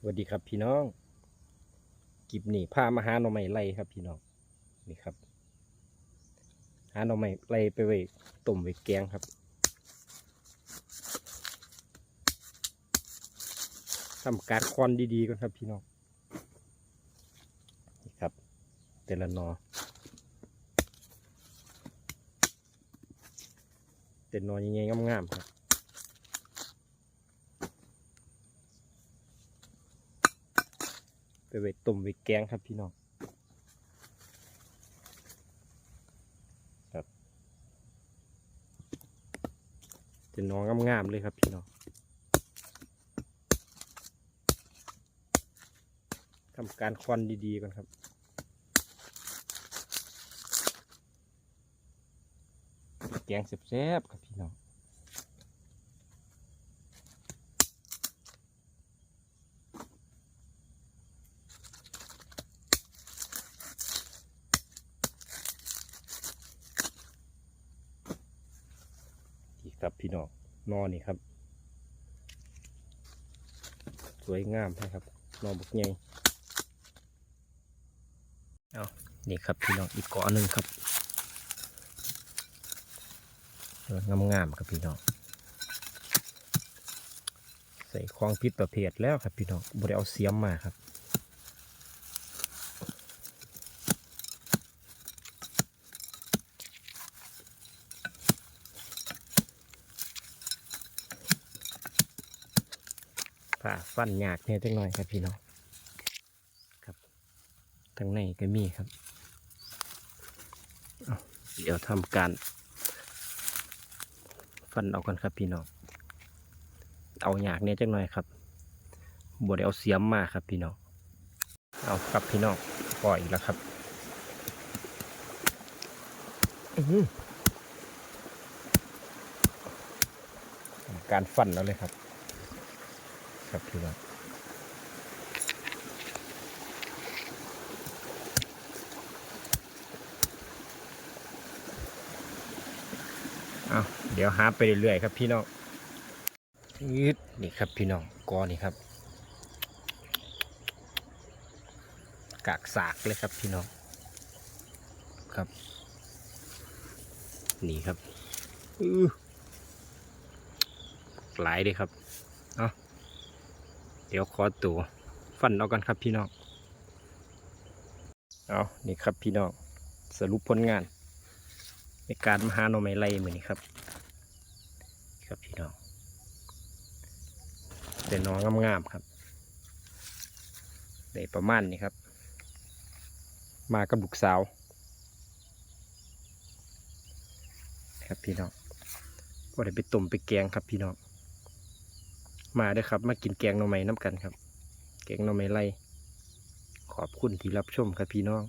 สวัสดีครับพี่น้อง กิบนี่พามาหาหน่อไม้ไล่ครับพี่น้องนี่ครับ หาหน่อไม้ไล่ไปไว้ต้มไว้แกงครับทำการควันดีๆก่อนครับพี่น้องนี่ครับ แต่ละนอเป็นหนอยังไงงามๆครับ ไปไว้ต้มไว้แกงครับพี่น้องครับเป็นน้องงามๆเลยครับพี่น้องทำการควันดีๆก่อนครับแกงแซ่บๆครับพี่น้อง ครับพี่น้องนอนี่ครับ สวยงามนะครับนอบุกใหญ่เอานี่ครับพี่น้องอีกเกาะหนึ่งครับงามงามๆครับพี่น้องใส่คลองพิษประเภทแล้วครับพี่น้องบริเอาเสียมมาครับ ผ่าฟันหยากเนี่ยจังหน่อยครับพี่น้องครับทางในก็มีครับเเดี๋ยวทำการฟันเอากันครับพี่น้องเอาหยากเนี่ยจังหน่อยครับบไดเอาเสียมมาครับพี่น้องเอาครับพี่น้องปล่อยแล้วครับการฟันแล้วเลยครับ ครับพี่น้องเอาเดี๋ยวหาไปเรื่อยๆครับพี่น้องยืดนี่ครับพี่น้องกอนี่ครับ กากสากเลยครับพี่น้อง ครับ นี่ครับอือหลายเลยครับ เดี๋ยวขอตัวฟันเอากันครับพี่น้อง เอานี่ครับพี่น้อง สรุปผลงาน ในการมาหาหน่อไม้ไล่มือนนี้ครับ ครับพี่น้องเป็นหน้องงามๆครับได้ประมาณนี้ครับ มากับลูกสาว ครับพี่น้องก็ได้ไปต้มไปแกงครับพี่น้อง มาด้อครับ มากินแกงหน่อไม้น้ำกันครับ แกงหน่อไม้ไรขอบคุณที่รับชมครับพี่น้อง